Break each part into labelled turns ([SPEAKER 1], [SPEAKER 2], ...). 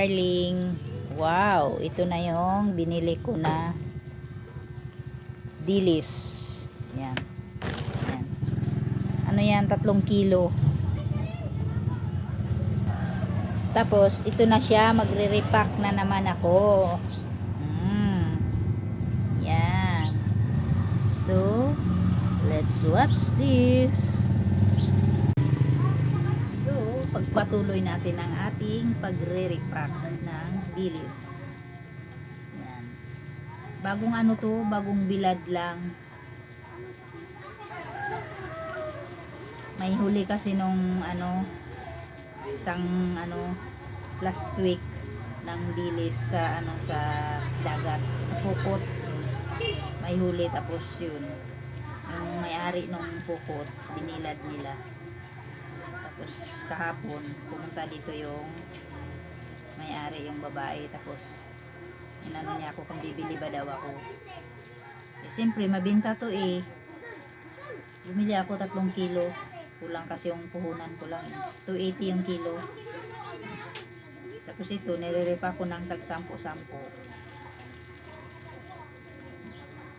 [SPEAKER 1] Darling. Wow, ito na yung binili ko na dilis. Yan. Yan. Ano yan? Tatlong kilo. Tapos, ito na siya. Magre-repack na naman ako. Mm. Yan. So, let's watch this. Pagpatuloy natin ang ating pagre-repack ng dilis. Yan. Bagong ano to, bagong bilad lang. May huli kasi nung ano, isang ano, last week ng dilis sa ano sa dagat, sa pukot. May huli tapos yun. Yung may-ari nung pukot, binilad nila. Tapos kahapon, pumunta dito yung may-ari, yung babae. Tapos, inano niya ako kung bibili ba daw ako. Eh, siyempre, mabinta to eh. Bumili ako tatlong kilo. Kulang kasi yung puhunan ko lang. 280 yung kilo. Tapos ito, nire-repa ko ng tag 10-10.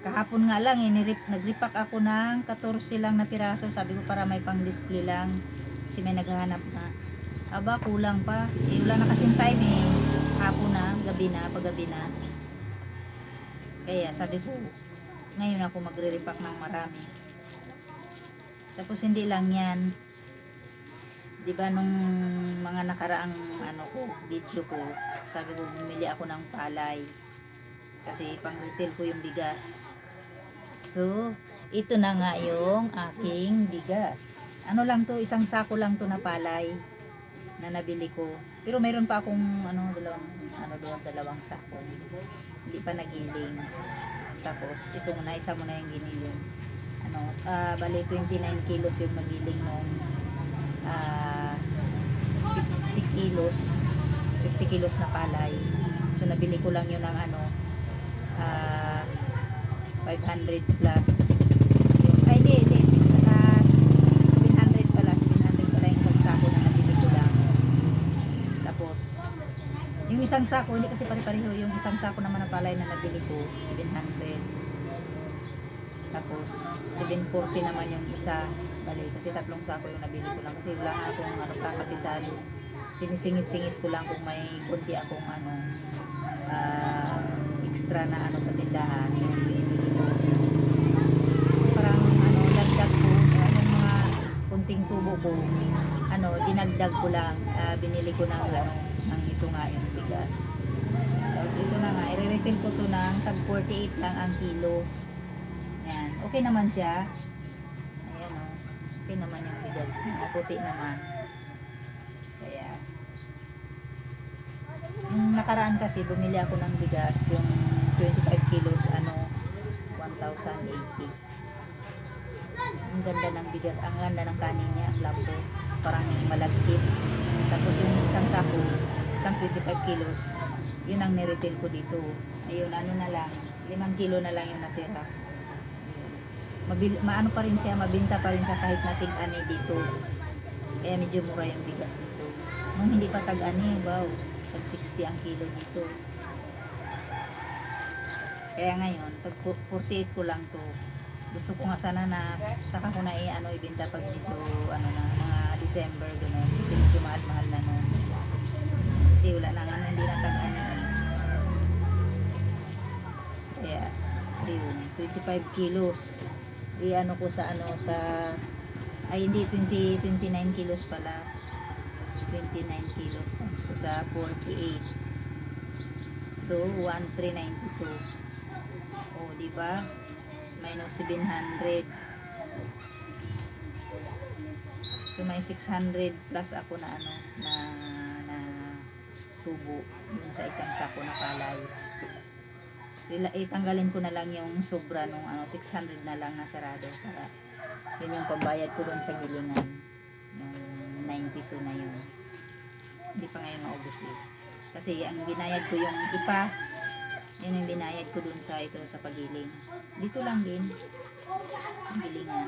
[SPEAKER 1] Kahapon nga lang, eh, nag-repack ako ng 14 lang na piraso. Sabi ko para may pang-display lang. Kasi may naghahanap na. Aba, kulang pa. Eh, wala na kasing time eh. Hapon na, gabi na, paggabi na. Kaya sabi ko, ngayon ako magre-repack ng marami. Tapos hindi lang yan. 'Di ba nung mga nakaraang ano ko, video ko, sabi ko bumili ako ng palay. Kasi pang retail ko yung bigas. So, ito na nga yung aking bigas. Ano lang to, isang sako lang to na palay na nabili ko. Pero mayroon pa akong ano, dalawang, ano doon, dalawang sako. Hindi pa nagiling. Tapos, ito muna, isa muna yung giniling. Ano, ah bali 29 kilos yung nagiling nung ah 50 kilos 50 kilos na palay. So, nabili ko lang yun ng ano, ah 500 plus. Yung, ay, hindi, hindi, 6, ah, 700 pala, 700 pala yung pagsako na nabili ko lang. Tapos, yung isang sako, hindi kasi pare-pareho, yung isang sako naman na palay na nabili ko, 700. Tapos, 740 naman yung isa. Bali, kasi tatlong sako yung nabili ko lang. Kasi wala akong ano, kakapital. Sinisingit-singit ko lang kung may kunti akong ano, ah, extra na ano sa tindahan. Yung binibili ko. Parang ano, dagdag ko. Ano mga kunting tubo ko. Ano, dinagdag ko lang. ah, binili ko ng ano, ng ito nga yung bigas. Tapos ito na nga, i-retail ko to ng tag 48 lang ang kilo. Yan. Okay naman siya. Ayan o. Okay naman yung bigas niya. Puti naman. Kaya. Yung nakaraan kasi, bumili ako ng bigas. Yung 25 kilos, ano, 1,080. Ang ganda ng bigas. Ang ganda ng kanin niya. Ang lambo. Parang malagkit. Tapos yung isang sako, isang 25 kilos, yun ang niretail ko dito. Ayun, ano na lang, 5 kilo na lang yung natira mabil, maano pa rin siya, mabinta pa rin siya kahit na tig-ani dito. Kaya medyo mura yung bigas dito. Nung hindi pa tag-ani, wow, tag 60 ang kilo dito. Kaya ngayon, tag 48 ko lang to. Gusto ko nga sana na saka ko na i-ano ibenta pag medyo ano na mga December ganun. Kasi medyo mahal-mahal na nun. Kasi wala na nga hindi na tag-ani. eh. Kaya, yun, 25 kilos. I-ano ko sa ano sa ay hindi 20 29 kilos pala. 29 kilos times ko sa 48 so 1392 oh di ba? Minus 700 so may 600 plus ako na ano na na tubo dun sa isang sako na palay Ila, itanggalin ko na lang yung sobra nung ano, 600 na lang na sarado para yun yung pambayad ko doon sa gilingan. Yung 92 na yun. Hindi pa ngayon maubos eh. Kasi ang binayad ko yung ipa, yun yung binayad ko doon sa ito sa pagiling. Dito lang din. Ang gilingan.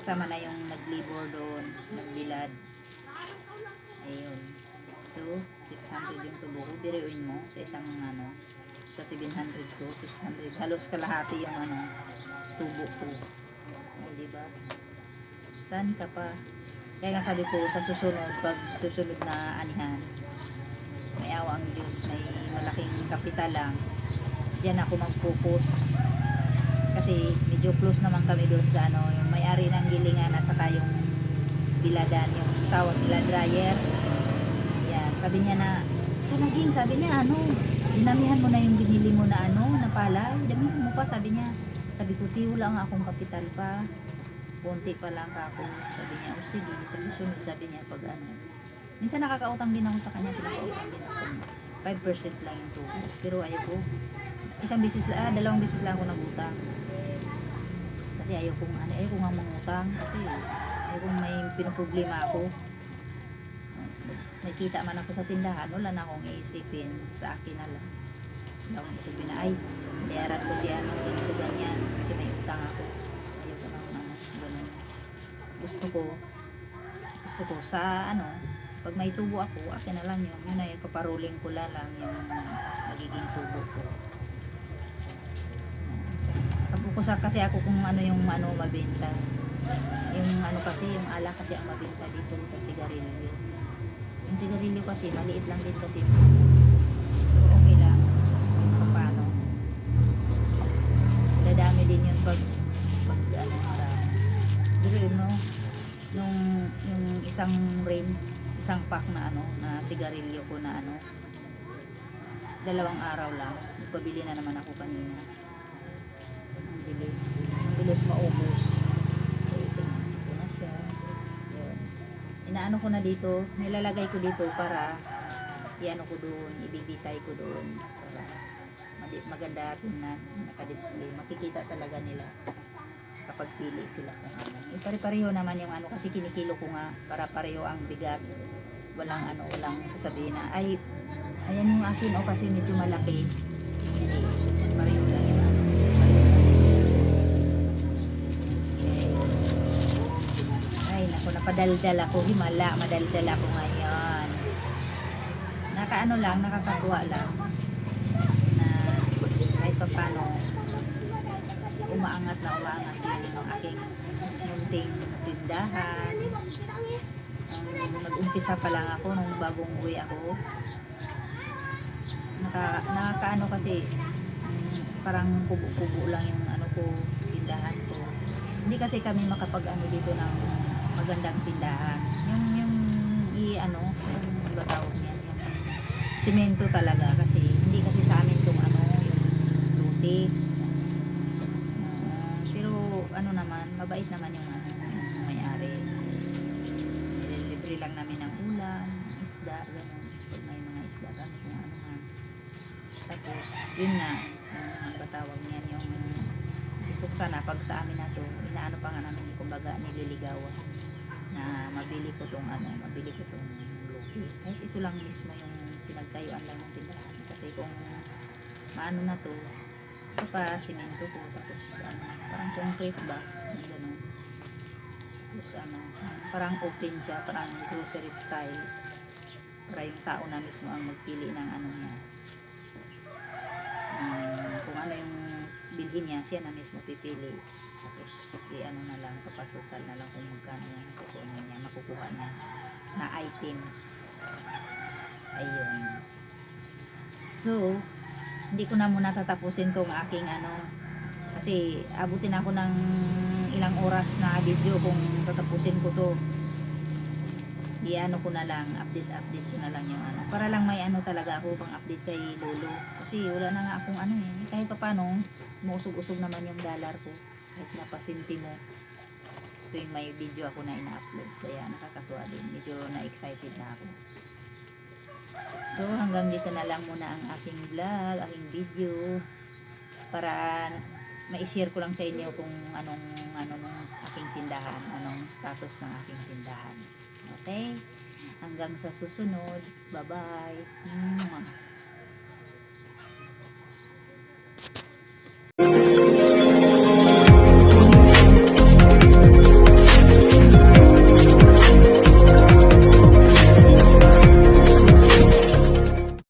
[SPEAKER 1] Kasama na yung nag-labor doon, nagbilad. Ayun. piso, 600 yung tubo ko. Biruin mo sa isang ano, sa 700 ko, 600. Halos kalahati yung ano, tubo ko. O, diba? Saan ka pa? Kaya nga sabi ko, sa susunod, pag susunod na anihan, may awa ang Diyos, may malaking kapital lang, diyan ako mag-focus. Kasi medyo close naman kami doon sa ano, yung may-ari ng gilingan at saka yung biladan, yung tawag nila dryer. Sabi niya na, sa naging, sabi niya, ano, dinamihan mo na yung binili mo na ano, na palay, damihan mo pa, sabi niya. Sabi ko, ti, wala nga akong kapital pa. Konti pa lang ako. Sabi niya, o sige, sa susunod, sabi niya, pag ano. Minsan nakakautang din ako sa kanya, pinakautang din ako. 5% lang yung tubo. Pero ayoko. Isang bisis lang, ah, dalawang bisis lang ako nagutang. Kasi ayaw kong, ano, ayaw kong mangutang. Kasi ayaw kong may pinoproblema ako. Nakita man ako sa tindahan, wala na akong iisipin sa akin na lang. Wala akong isipin na, ay, bayaran ko si ano, ganito ganyan, kasi may utang ako. Ayaw ko na ano, ganun. Gusto ko, gusto ko sa ano, pag may tubo ako, akin na lang yun. Yun na yun, paparuling ko la lang yung magiging tubo ko. Kapukusa kasi ako kung ano yung ano mabenta. Yung ano kasi, yung ala kasi ang mabenta dito sa sigarilyo. Yung sigarilyo kasi, maliit lang din kasi. Okay lang. Kung paano. Dadami din yun pag, pag ano, marami. Pero yun, no, nung yung isang rin, isang pack na ano, na sigarilyo ko na ano, dalawang araw lang. Nagpabili na naman ako kanina. Ang bilis. Ang bilis maubos. So, ito na. Ito na siya. Yun. Inaano ko na dito. Nilalagay ko dito para iano ko doon. Ibibitay ko doon. Para maganda tingnan. Naka-display. Makikita talaga nila kapag pili sila kung ano. Eh, pare-pareho naman yung ano kasi kinikilo ko nga para pareho ang bigat. Walang ano, walang sasabihin na ay ayan yung akin o kasi medyo malaki. Hindi, pareho naku, napadaldal ako. Himala, madaldal ako ngayon. Nakaano lang, nakakatuwa lang. Na kahit pa paano, umaangat na umaangat yung aking munting tindahan. Um, nag-umpisa pa lang ako nung bagong uwi ako. Naka, nakakaano kasi parang kubo-kubo lang yung ano ko, tindahan ko. Hindi kasi kami makapag-ano dito ng magandang tindahan. Yung, yung, i, ano, yung ano tawag niyan, yung simento talaga kasi hindi kasi sa amin itong ano, yung luti. Ah, pero ano naman, mabait naman yung ano, yung may-ari. Libre lang namin ng ulam, isda, gano'n. Pag may mga isda kami kung ano man. Tapos, yun nga, ah, ang batawag niyan yung gusto ko sana pag sa amin na to, inaano pa nga namin, kumbaga nililigawan na mabili ko tong ano, mabili ko tong lupi. Kahit ito lang mismo yung pinagtayuan lang ng tindahan. Kasi kung maano na to, ito pa, simento ko, tapos ano, parang concrete ba, ganun. Tapos ano, parang open siya, parang grocery style. Para yung tao na mismo ang magpili ng ano niya. Um, kung ano yung bilhin niya, siya na mismo pipili. Tapos, i-ano na lang, papatutal na lang kung magkano yung kukunin niya, makukuha niya na items. Ayun. So, hindi ko na muna tatapusin tong aking ano kasi abutin ako ng ilang oras na video kung tatapusin ko to i-ano ko na lang update update ko na lang yung ano para lang may ano talaga ako pang update kay Lolo kasi wala na nga akong ano eh kahit pa paano umusog-usog naman yung dollar ko kahit napasinti mo tuwing may video ako na ina-upload kaya nakakatuwa din medyo na-excited na ako So hanggang dito na lang muna ang aking vlog, aking video para ma-share ko lang sa inyo kung anong ano ng aking tindahan, anong status ng aking tindahan. Okay? Hanggang sa susunod. Bye-bye.